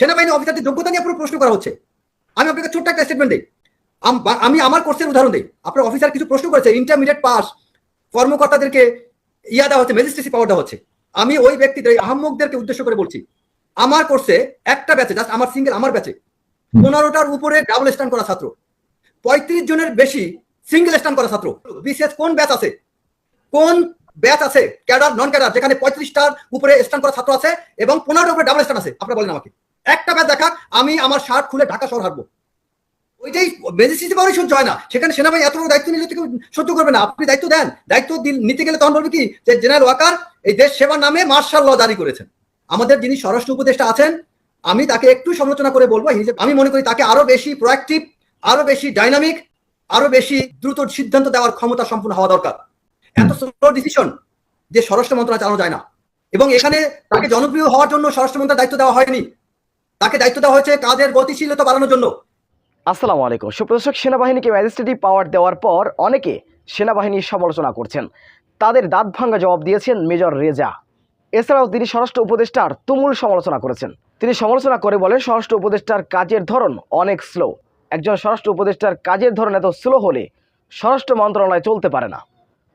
সেনাবাহিনী অফিসারদের যোগ্যতা নিয়ে পুরো প্রশ্ন করা হচ্ছে। আমি আপনাকে ছোট্ট একটা স্টেটমেন্ট দিই। আম- আমি আমার কোর্সের উদাহরণ দিই। আপনার অফিসার কিছু প্রশ্ন করেছে ইন্টারমিডিয়েট পাস কর্মকর্তাদেরকে ইয়া দেওয়া হচ্ছে ম্যাজিস্ট্রেসি পাওয়ার দেওয়া হচ্ছে। আমি ওই ব্যক্তিদের আহম্মকদেরকে উদ্দেশ্য করে বলছি আমার কোর্সে একটা ব্যাচে জাস্ট আমার সিঙ্গেল আমার ব্যাচে পনেরোটার উপরে ডাবল স্ট্যান্ড করা ছাত্র। পঁয়ত্রিশ জনের বেশি সিঙ্গেল স্ট্যান্ড করা ছাত্র। বিশেষ কোন ব্যাচ আছে? কোন ব্যাচ আছে? ক্যাডার নন ক্যাডার যেখানে পঁয়ত্রিশটার উপরে স্ট্যান্ড করা ছাত্র আছে এবং পনেরোটার উপরে ডাবল স্ট্যান্ড আছে। আপনারা বলেন আমাকে। একটা ব্যাচ দেখা আমি আমার শার্ট খুলে ঢাকা শহর হাঁটবো ওইটাই ম্যাজিস্ট্রেসি পাওয়ারই সহ্য হয় না। সেখানে সেনাবাহিনী এত বড় দায়িত্ব নিলে কেউ সহ্য করবে না। আপনি দায়িত্ব দেন। দায়িত্ব নিতে গেলে তখন বলবে কি যে জেনারেল ওয়াকার এই দেশ সেবার নামে মার্শাল ল জারি করেছেন। আমাদের যিনি স্বরাষ্ট্র উপদেষ্টা আছেন আমি তাকে একটু সমালোচনা করে বলব আমি মনে করি তাকে আরও বেশি প্রোয়াক্টিভ আরও বেশি ডাইনামিক আরও বেশি দ্রুত সিদ্ধান্ত দেওয়ার ক্ষমতা সম্পূর্ণ হওয়া দরকার। এত স্লো ডিসিশন যে স্বরাষ্ট্র মন্ত্রণালয় চালানো যায় না। এবং এখানে তাকে জনপ্রিয় হওয়ার জন্য স্বরাষ্ট্র মন্ত্রণালয় দায়িত্ব দেওয়া হয়নি। তাকে দায়িত্ব দেওয়া হয়েছে কাজের গতিশীলতা বাড়ানোর জন্য। আসসালামু আলাইকুম। সুপ্রদর্শক সেনাবাহিনীকে ম্যাজিস্ট্রেটি পাওয়ার দেওয়ার পর অনেকে সেনাবাহিনীর সমালোচনা করছেন। তাদের দাঁত ভাঙ্গা জবাব দিয়েছেন মেজর রেজা। এছাড়াও তিনি স্বরাষ্ট্র উপদেষ্টার তুমুল সমালোচনা করেছেন। তিনি সমালোচনা করে বলেন স্বরাষ্ট্র উপদেষ্টার কাজের ধরন অনেক স্লো। একজন স্বরাষ্ট্র উপদেষ্টার কাজের ধরন এত স্লো হলে স্বরাষ্ট্র মন্ত্রণালয় চলতে পারে না।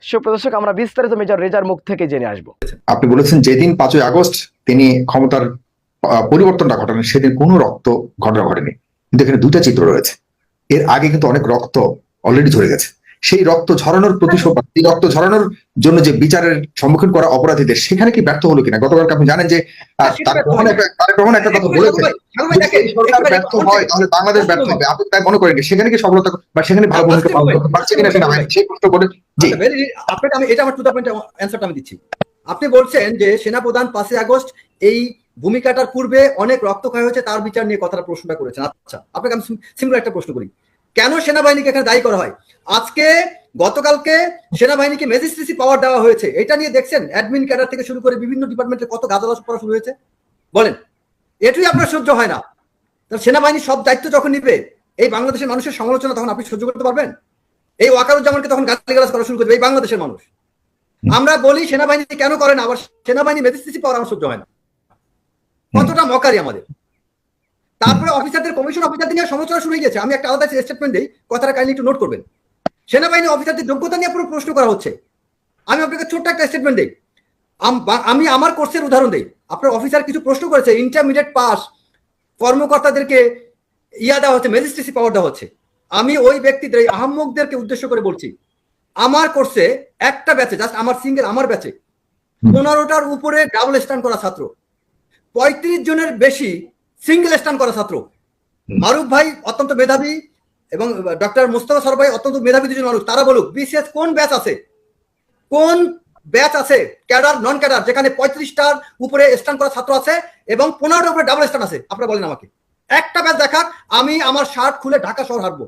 সুপ্রদর্শক আমরা বিস্তারিত মেজর রেজার মুখ থেকে জেনে আসব। আপনি বলেছেন যেদিন পাঁচই আগস্ট তিনি ক্ষমতার পরিবর্তনটা ঘটালেন। সেদিন কোনো রক্ত ঘটনা ঘটেনি। কিন্তু এখানে দুটা চিত্র রয়েছে। এর আগে কিন্তু অনেক রক্ত অলরেডি ঝরে গেছে। সেই রক্ত ঝরানোর প্রতিশোধ রক্ত ঝরানোর জন্য যে বিচারের সম্মুখীন করা অপরাধীদের সেখানে কি ব্যর্থ হলো কিনা? গতকালকে আপনি জানেন যে আহ, একটা তার কখনো একটা কথা বলেছে সরকার ব্যর্থ হয় তাহলে বাংলাদেশ ব্যর্থ হবে। আপনি তাই মনে করেন সেখানে কি সফলতা বা সেখানে ভালো ভূমিকা পালন পারছে কিনা সেনাবাহিনী সেই প্রশ্ন জি। আচ্ছা, আপনাকে আমি এটা আমার টু দা পয়েন্ট অ্যান্সারটা আমি দিচ্ছি। আপনি বলছেন যে সেনাপ্রধান পাঁচই আগস্ট এই ভূমিকাটার পূর্বে অনেক রক্তক্ষয় হয়েছে, তার বিচার নিয়ে কথাটা প্রশ্নটা করেছেন। আচ্ছা আপনাকে আমি সিম্পল একটা প্রশ্ন করি। কেন সেনাবাহিনীকে এখানে দায়ী করা হয়? আজকে, গতকালকে সেনাবাহিনীকে ম্যাজিস্ট্রেসি পাওয়ার দেওয়া হয়েছে। এটা নিয়ে দেখছেন, অ্যাডমিন ক্যাডার থেকে শুরু করে বিভিন্ন ডিপার্টমেন্টে কত গাদালাস করা শুরু হয়েছে? বলেন। এটুই আপনার সহ্য হয় না। তাহলে সেনাবাহিনী সব দায়িত্ব যখন নিবে, এই বাংলাদেশের মানুষের সমালোচনা তখন আপনি সহ্য করতে পারবেন? এই ওয়াকারুজ্জামানকে তখন গালিগালাজ করা শুরু করবে এই বাংলাদেশের মানুষ। আমরা বলি, সেনাবাহিনী কেন করে না? আবার সেনাবাহিনী ম্যাজিস্ট্রেসি পাওয়ার আমার সহ্য হয় না। কতটা মকারি আমাদের? তারপরে অফিসারদের কমিশন অফিসারদের নিয়ে সমালোচনা শুরু হয়ে গেছে। আমি একটা আলাদা স্টেটমেন্ট দিই কথাটা কাইন্ডলি একটু নোট করবেন। সেনাবাহিনী অফিসারদের যোগ্যতা নিয়ে পুরো প্রশ্ন করা হচ্ছে। আমি আপনাকে ছোট্ট একটা স্টেটমেন্ট দিই। আমি আমার কোর্সের উদাহরণ দিই। আপনার অফিসার কিছু প্রশ্ন করেছে ইন্টারমিডিয়েট পাস কর্মকর্তাদেরকে ইয়া দেওয়া হচ্ছে ম্যাজিস্ট্রেসি পাওয়ার দেওয়া হচ্ছে। আমি ওই ব্যক্তিদের এই আহম্মকদেরকে উদ্দেশ্য করে বলছি আমার কোর্সে একটা ব্যাচে জাস্ট আমার সিঙ্গেল আমার ব্যাচে পনেরোটার উপরে ডাবল স্ট্যান্ড করা ছাত্র। পঁয়ত্রিশ জনের বেশি সিঙ্গেল স্ট্যান্ড করা ছাত্র। মারুফ ভাই অত্যন্ত মেধাবী এবং ডক্টর মুস্তফা সর ভাই অত্যন্ত মেধাবী দুজন মানুষ। তারা বলুক বিশেষ কোন ব্যাচ আছে? কোন ব্যাচ আছে? ক্যাডার নন ক্যাডার যেখানে পঁয়ত্রিশটার উপরে স্ট্যান্ড করা ছাত্র আছে এবং পনেরোটার উপরে ডাবল স্ট্যান্ড আছে? আপনারা বলেন আমাকে। একটা ব্যাচ দেখাক আমি আমার শার্ট খুলে ঢাকা শহর হাঁটবো।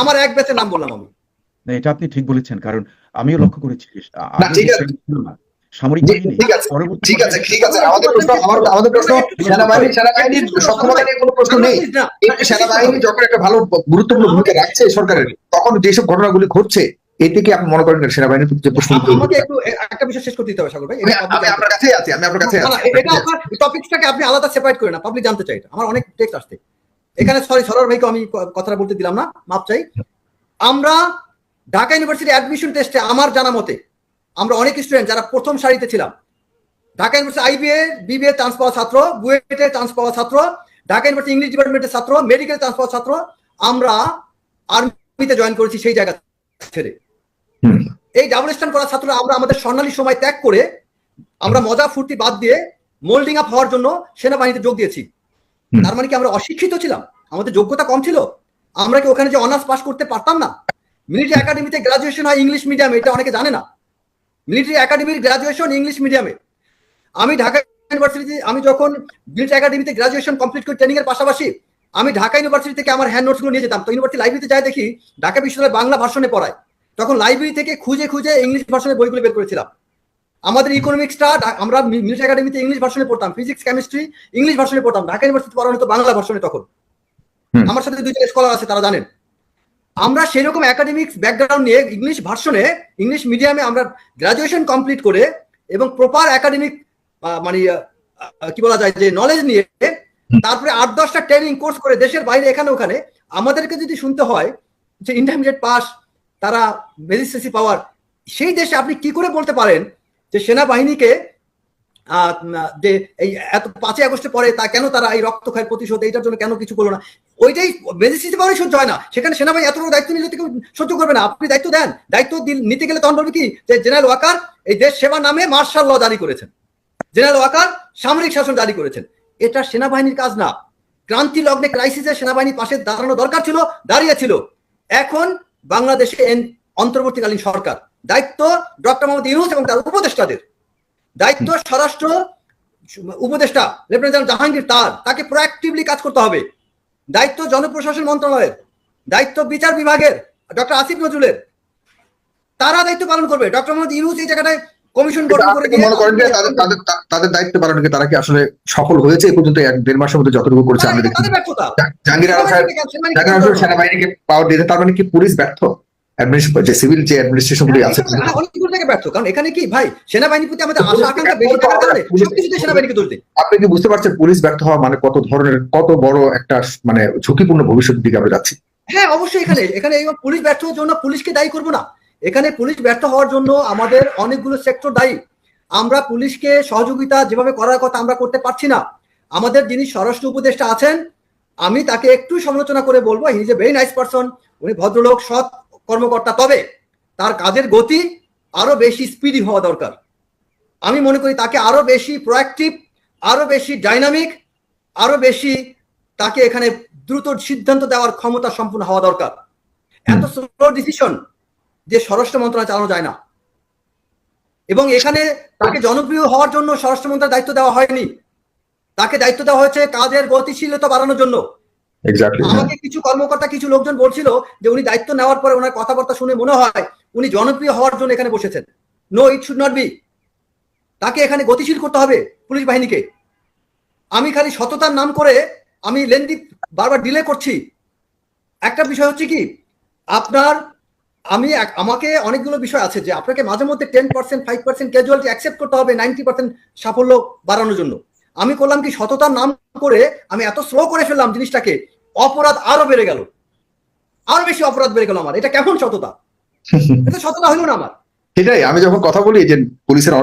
আমার এক ব্যাচের নাম বললাম আমি। না এটা আপনি ঠিক বলেছেন কারণ আমিও লক্ষ্য করেছি। সামরিক বাহিনী ঠিক আছে, ঠিক আছে ঠিক আছে আমাদের প্রশ্ন আমাদের প্রশ্ন সেনাবাহিনী সেনাবাহিনীর সক্ষমতা নিয়ে কোনো প্রশ্ন নেই। সেনাবাহিনী যখন একটা ভালো গুরুত্বপূর্ণ ভূমিকা রাখছে সরকারের তখন যেসব ঘটনাগুলি ঘটছে এতে কি আপনি মনে করেন সেনাবাহিনীর যে প্রশ্ন আমাকে একটু একটা বিষয় শেষ করতে দিতে হবে সাগর ভাই। আমি আপনার কাছে আছি আমি আপনার কাছে আছি। এটা আপনার টপিকটাকে আপনি আলাদা সেপারেট করে না পাবলিক জানতে চাই এটা। আমার অনেক টেক্সট আসছে। এখানে সরি সরোর ভাইকে আমি কথাটা বলতে দিলাম না মাপ চাই। আমরা ঢাকা ইউনিভার্সিটি অ্যাডমিশন টেস্টে আমার জানা মতে আমরা অনেক স্টুডেন্ট যারা প্রথম সারিতে ছিলাম। Dhaka university IBA BBA chance পাওয়া ছাত্র বুয়েটে চান্স পাওয়া ছাত্র ঢাকা ইউনিভার্সিটি ইংলিশ ডিপার্টমেন্টের ছাত্র মেডিকেল চান্স পাওয়া ছাত্র আমরা আর্মিতে জয়েন করেছি সেই জায়গা ছেড়ে। এই ডাবল স্ট্যান্ড করা ছাত্ররা আমরা আমাদের স্বর্ণালী সময় ত্যাগ করে আমরা মজা ফুর্তি বাদ দিয়ে মোল্ডিং আপ হওয়ার জন্য সেনাবাহিনীতে যোগ দিয়েছি। তার মানে কি আমরা অশিক্ষিত ছিলাম? আমাদের যোগ্যতা কম ছিল? আমরা কি ওখানে যে অনার্স পাস করতে পারতাম না? মিলিটারি একাডেমিতে গ্রাজুয়েশন হয় ইংলিশ মিডিয়ামে এটা অনেকে জানে না। মিলিটারি একাডেমির গ্রাজুয়েশন ইংলিশ মিডিয়ামে আমি ঢাকা ইউনিভার্সিটি আমি যখন মিলিটারি একাডেমিতে গ্রাজুয়েশন কমপ্লিট করি ট্রেনিং এর পাশাপাশি আমি ঢাকা ইউনিভার্সিটি থেকে আমার হ্যান্ড নোটসগুলো নিয়ে যেতাম। তো ইউনিভার্সিটি লাইব্রেরিতে যাই দেখি ঢাকা বিশ্ববিদ্যালয় বাংলা ভার্সনে পড়ায়। তখন লাইব্রেরি থেকে খুঁজে খুঁজে ইংলিশ ভার্সনের বইগুলো বের করেছিলাম। আমাদের ইকোনমিক্সটা আমরা মিলিটারি একাডেমিতে ইংলিশ ভার্সনে পড়তাম ফিজিক্স কেমিস্ট্রি ইংলিশ ভার্সনে পড়তাম। ঢাকা ইউনিভার্সিটি পড়ানো হতো বাংলা ভার্সনে তখন। আমার সাথে দুইজন স্কলার আছে তারা জানেন। আমরা সেরকম একাডেমিক্স ব্যাকগ্রাউন্ড নিয়ে ইংলিশ ভার্সনে ইংলিশ মিডিয়ামে আমরা গ্রাজুয়েশন কমপ্লিট করে এবং প্রপার একাডেমিক মানে কি বলা যায় যে নলেজ নিয়ে তারপরে আট দশটা ট্রেনিং কোর্স করে দেশের বাইরে এখানে ওখানে। আমাদেরকে যদি শুনতে হয় যে ইন্টারমিডিয়েট পাস তারা ম্যাজিস্ট্রেসি পাওয়ার সেই দেশে আপনি কি করে বলতে পারেন যে সেনাবাহিনীকে আহ, যে এই এত পাঁচই আগস্টে পরে তা কেন তারা এই রক্তক্ষয়ের প্রতিশোধ এইটার জন্য কেন কিছু করল না? ওইটাই ম্যাজিস্ট্রেসি পাওয়ারই সহ্য হয় না। সেখানে সেনাবাহিনী এত বড় দায়িত্ব নিলে কেউ সহ্য করবে না। আপনি দায়িত্ব দেন। দায়িত্ব নিতে গেলে তখন বলবে কি যে জেনারেল ওয়াকার এই দেশ সেবা নামে মার্শাল ল জারি করেছেন। জেনারেল ওয়াকার সামরিক শাসন জারি করেছেন। এটা সেনাবাহিনীর কাজ না। ক্রান্তি লগ্নে ক্রাইসিসে সেনাবাহিনীর পাশে দাঁড়ানো দরকার ছিল দাঁড়িয়েছিল এখন বাংলাদেশে অন্তর্বর্তীকালীন সরকার। দায়িত্ব ডক্টর মোহাম্মদ ইউনুস এবং তার উপদেষ্টাদের। দায়িত্ব স্বরাষ্ট্র উপদেষ্টা, লেফটেন্যান্ট জাহাঙ্গীর তার। তাকে প্রোঅ্যাক্টিভলি কাজ করতে হবে। দায়িত্ব জনপ্রশাসন মন্ত্রণালয়ের দায়িত্ব বিচার বিভাগের ডক্টর আসিফ নজরুলের। তারা দায়িত্ব পালন করবে। ডক্টর মোহাম্মদ ইউনুস এই জায়গাটায় কমিশন গঠন করে মনে করেন যে তাদের তাদের দায়িত্ব পালন কি তারা কি আসলে সফল হয়েছে এই পর্যন্ত এক দেড় মাসের মধ্যে যতটুকু করেছে আমরা দেখছি জাহাঙ্গীর আলম সাহেব সেনাবাহিনীকে পাওয়ার দিয়েছে তার মানে কি পুলিশ ব্যর্থ? যে সিভিল যে অ্যাডমিনিস্ট্রেশন আছে হ্যাঁ, অনেকগুলো কারণ এখানে কি ভাই সেনাবাহিনীর প্রতি আমাদের আশা আকাঙ্ক্ষা বেশি থাকার কারণে সবকিছুতে সেনাবাহিনীকে দোষ আপনি কি বুঝতে পারছেন পুলিশ ব্যর্থ হওয়া মানে কত ধরনের কত বড় একটা মানে ঝুঁকিপূর্ণ ভবিষ্যতের দিকে আমরা যাচ্ছি? হ্যাঁ অবশ্যই এখানে এখানে পুলিশ ব্যর্থ হওয়ার জন্য পুলিশকে দায়ী করব না। এখানে পুলিশ ব্যর্থ হওয়ার জন্য আমাদের অনেকগুলো সেক্টর দায়ী। আমরা পুলিশকে সহযোগিতা যেভাবে করার কথা আমরা করতে পারছি না। আমাদের যিনি স্বরাষ্ট্র উপদেষ্টা আছেন আমি তাকে একটু সমালোচনা করে বলব he is a very nice person উনি ভদ্রলোক সৎ কর্মকর্তা তবে তার কাজের গতি আরও বেশি স্পিডি হওয়া দরকার। আমি মনে করি তাকে আরও বেশি প্রোঅ্যাক্টিভ আরও বেশি ডাইনামিক আরও বেশি তাকে এখানে দ্রুত সিদ্ধান্ত দেওয়ার ক্ষমতা সম্পূর্ণ হওয়া দরকার। এত স্লো ডিসিশন যে স্বরাষ্ট্র মন্ত্রণালয় চালানো যায় না। এবং এখানে তাকে জনপ্রিয় হওয়ার জন্য স্বরাষ্ট্র মন্ত্রণালয় দায়িত্ব দেওয়া হয়নি। তাকে দায়িত্ব দেওয়া হয়েছে কাজের গতিশীলতা বাড়ানোর জন্য। আমাকে কিছু কর্মকর্তা, কিছু লোকজন বলছিল যে উনি দায়িত্ব নেওয়ার পরে ওনার কথাবার্তা শুনে মনে হয় উনি জনপ্রিয় হওয়ার জন্য এখানে বসেছেন। No it should not be তাকে এখানে গতিশীল করতে হবে পুলিশ বাহিনীকে। আমি খালি সততার নাম করে আমি লেন্দি বারবার ডিলে করছি। একটা বিষয় হচ্ছে কি, আপনার, আমি আমাকে অনেকগুলো বিষয় আছে যে আপনাকে মাঝে মধ্যে ten percent five percent casualty accept করতে হবে নাইনটি পার্সেন্ট সাফল্য বাড়ানোর জন্য। আমি করলাম কি সততার নাম করে আমি এত স্লো করে ফেললাম জিনিসটাকে অপরাধ আরও বেড়ে গেল। আরও বেশি অপরাধ বেড়ে গেল আমার। এটা কেমন সততা? এটা সততা হলো না আমার। সেটাই আমি যখন কথা বলি যে পুলিশের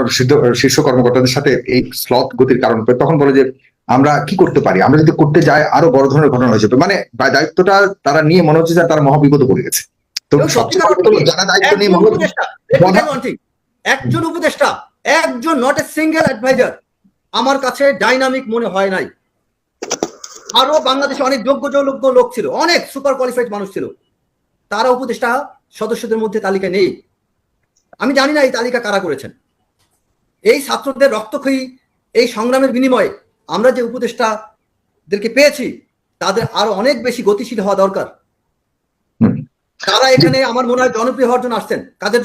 শীর্ষ কর্মকর্তাদের সাথে এই স্লথ গতির কারণ তখন বলে যে আমরা কি করতে পারি? আমরা যদি করতে যাই আরও বড় ধরনের ঘটনা হয়ে যাবে। মানে দায়িত্বটা তারা নিয়ে মনে হচ্ছে যে তারা মহাবিপদে পড়ে গেছে। তো যারা দায়িত্ব নিয়ে একজন উপদেষ্টা একজন নট এ সিঙ্গেল অ্যাডভাইজার আমার কাছে ডাইনামিক মনে হয় নাই। আরও বাংলাদেশে অনেক যোগ্য যোগ্য লোক ছিল, অনেক সুপার কোয়ালিফাইড মানুষ ছিল। তারা উপদেষ্টা সদস্যদের মধ্যে তালিকা নেই। আমি জানি না এই তালিকা কারা করেছেন। এই ছাত্রদের রক্তক্ষয়ী এই সংগ্রামের বিনিময়ে আমরা যে উপদেষ্টাদেরকে পেয়েছি, তাদের আরও অনেক বেশি গতিশীল হওয়া দরকার। তারা এখানে আমার মনে হয় জনপ্রিয় হওয়ার জন্য আসছেন। কাজের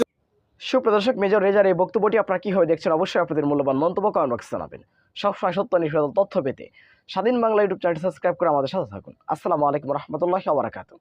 সুপ্রদর্শক মেজর রেজার, এই বক্তব্যটি আপনারা কীভাবে দেখছেন? অবশ্যই আপনাদের মূল্যবান মন্তব্য কমেন্ট বক্সে জানাবেন। সবসময় সত্য নিষ্পদ তথ্য পেতে স্বাধীন বাংলা ইউটিউব চ্যানেল সাবস্ক্রাইব করে আমাদের সাথে থাকুন। আসসালামু আলাইকুম রহমতুল্লাহ আবরাকাতুহ